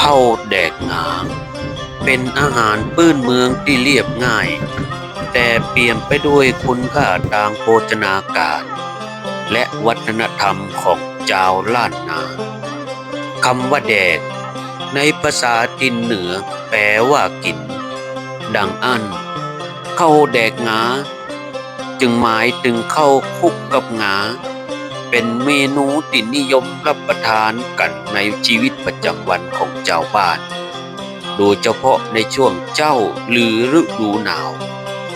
ข้าวแดกงา เป็นอาหารพื้นเมืองที่เรียบง่าย แต่เปี่ยมไปด้วยคุณค่าทางโภชนาการ และวัฒนธรรมของชาวล้านนาคำว่าแดก ในภาษาทินเหนือแปลว่ากิน ดังอันข้าวแดกงา จึงหมายถึงข้าวคุกกับงา เป็นเมนูที่นิยมรับประทานกันในชีวิตประจำวันของชาวบ้าน โดยเฉพาะในช่วงเจ้าหรือฤดูหนาว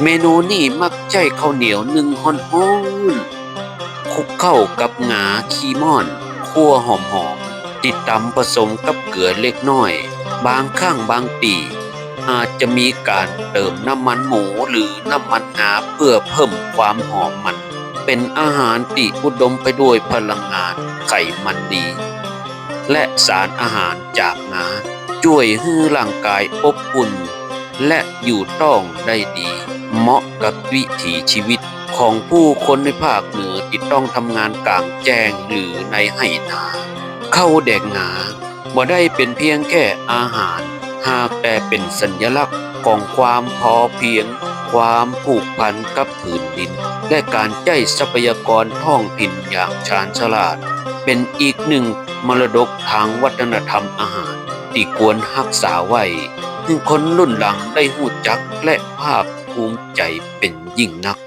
เมนูนี้มักใช้ข้าวเหนียวหนึ่งฮ้อนๆคลุกเข้ากับงาคีม่อนคั่วหอมๆติดตำผสมกับเกลือเล็กน้อย บางข้างบางตีอาจจะมีการเติมน้ำมันหมูหรือน้ำมันงาเพื่อเพิ่มความหอมมัน เป็นอาหารที่อุดมไปด้วยพลังงานไขมันดี และสารอาหารจากงาช่วยให้ร่างกายอบอุ่น และอยู่ต้องได้ดี เหมาะกับวิถีชีวิตของผู้คนในภาคเหนือที่ต้องทำงานกลางแจ้งหรือในไหนาเข้าแดกงาบ่ได้เป็นเพียงแค่อาหาร หากแต่เป็นสัญลักษณ์ของความพอเพียง ความผูกพันกับผืนดิน และการใช้ทรัพยากรท้องถิ่นอย่างชาญฉลาด เป็นอีกหนึ่งมรดกทางวัฒนธรรมอาหาร ที่ควรรักษาไว้ซึ่งคนรุ่นหลังได้หูจักและภาคภูมิใจเป็นยิ่งนัก